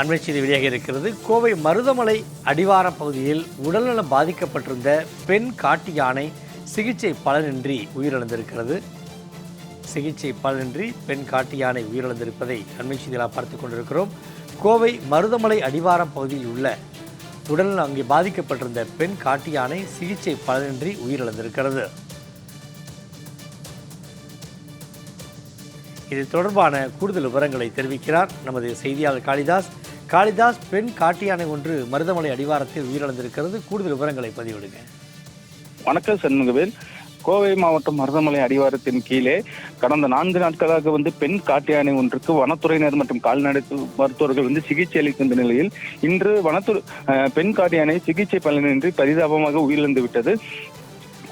அண்மை செய்தி வெளியாக இருக்கிறது. கோவை மருதமலை அடிவார பகுதியில் உடல்நலம் பாதிக்கப்பட்டிருந்த பெண் காட்டு யானை சிகிச்சை பலனின்றி உயிரிழந்திருக்கிறது. சிகிச்சை பலனின்றி பெண் காட்டு யானை உயிரிழந்திருப்பதை அண்மை செய்திகளாக பார்த்து கொண்டிருக்கிறோம். கோவை மருதமலை அடிவார பகுதியில் உள்ள உடல்நலம் அங்கே பாதிக்கப்பட்டிருந்த பெண் காட்டு யானை சிகிச்சை பலனின்றி உயிரிழந்திருக்கிறது. இது தொடர்பான கூடுதல் விவரங்களை தெரிவிக்கிறார் நமது செய்தியாளர் காளிதாஸ். காளிதாஸ் பெண் காட்டு யானை ஒன்று மருதமலை அடிவாரத்தில் உயிரிழந்திருக்கிறது. கூடுதல் விவரங்களை பதிவிடுங்க. வணக்கம் சண்முகவேல். கோவை மாவட்டம் மருதமலை அடிவாரத்தின் கீழே கடந்த நான்கு நாட்களாக வந்து பெண் காட்டு யானை ஒன்றுக்கு வனத்துறையினர் மற்றும் கால்நடை மருத்துவர்கள் வந்து சிகிச்சை அளிக்கின்ற நிலையில் இன்று வனத்துறை பெண் காட்டு யானை சிகிச்சை பலனின்றி பரிதாபமாக உயிரிழந்து விட்டது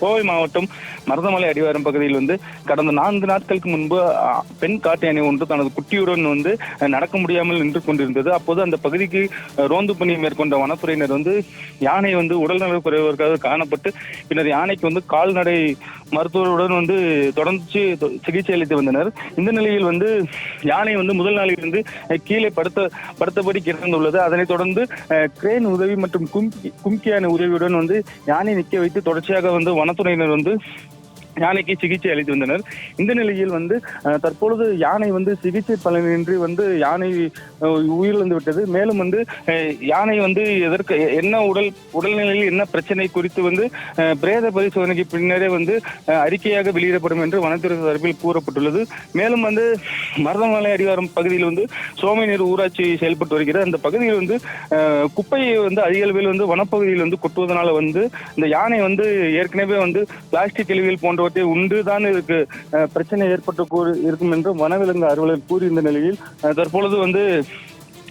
கோவை மாவட்டம் மருதமலை அடிவாரம் பகுதியில் வந்து கடந்த நான்கு நாட்களுக்கு முன்பு பெண் காட்டு யானை ஒன்று தனது குட்டியுடன் வந்து நடக்க முடியாமல் நின்று கொண்டிருந்தது. அப்போது அந்த பகுதிக்கு ரோந்து பணி மேற்கொண்ட வனத்துறையினர் வந்து யானை வந்து உடல்நலக் குறைவதற்காக காணப்பட்டு பின்னர் யானைக்கு வந்து கால்நடை மருத்துவருடன் வந்து தொடர்ந்து சிகிச்சை அளித்து வந்தனர். இந்த நிலையில் வந்து யானை வந்து முதல் நாளிலிருந்து கீழே படுத்த படுத்தபடி கிடந்துள்ளது. அதனைத் தொடர்ந்து கிரேன் உதவி மற்றும் கும்கி கும்கி யானை உதவியுடன் வந்து யானை நிற்க வைத்து தொடர்ச்சியாக வந்து வனத்துறையினர் வந்து யானைக்கு சிகிச்சை அளித்து வந்தனர். இந்த நிலையில் வந்து தற்பொழுது யானை வந்து சிகிச்சை பலனின்றி வந்து யானை உயிரிழந்து விட்டது. மேலும் வந்து யானை வந்து எதற்கு என்ன உடல் உடல்நிலையில் என்ன பிரச்சனை குறித்து வந்து பிரேத பரிசோதனைக்கு பின்னரே வந்து அறிக்கையாக வெளியிடப்படும் என்று வனத்துறை தரப்பில் கூறப்பட்டுள்ளது. மேலும் வந்து மருதமலை அடிவாரம் பகுதியில் வந்து சோமநீர் ஊராட்சி செயல்பட்டு வருகிறது. அந்த பகுதியில் வந்து குப்பையை வந்து அதிக அளவில் வந்து வனப்பகுதியில் வந்து கொட்டுவதனால வந்து இந்த யானை வந்து ஏற்கனவே வந்து பிளாஸ்டிக் கழிவுகள் போன்றவற்றை உண்டுதான் இதுக்கு பிரச்சனை ஏற்பட்டு இருக்கும் என்று வனவிலங்கு அலுவலர் கூறியிருந்த நிலையில் தற்பொழுது வந்து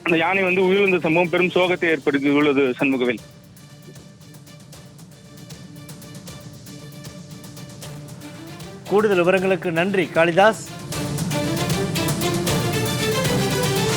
அந்த யானை வந்து உயிரிழந்த சம்பவம் பெரும் சோகத்தை ஏற்படுத்தியுள்ளது சண்முகவேல். கூடுதல் விவரங்களுக்கு நன்றி காளிதாஸ்.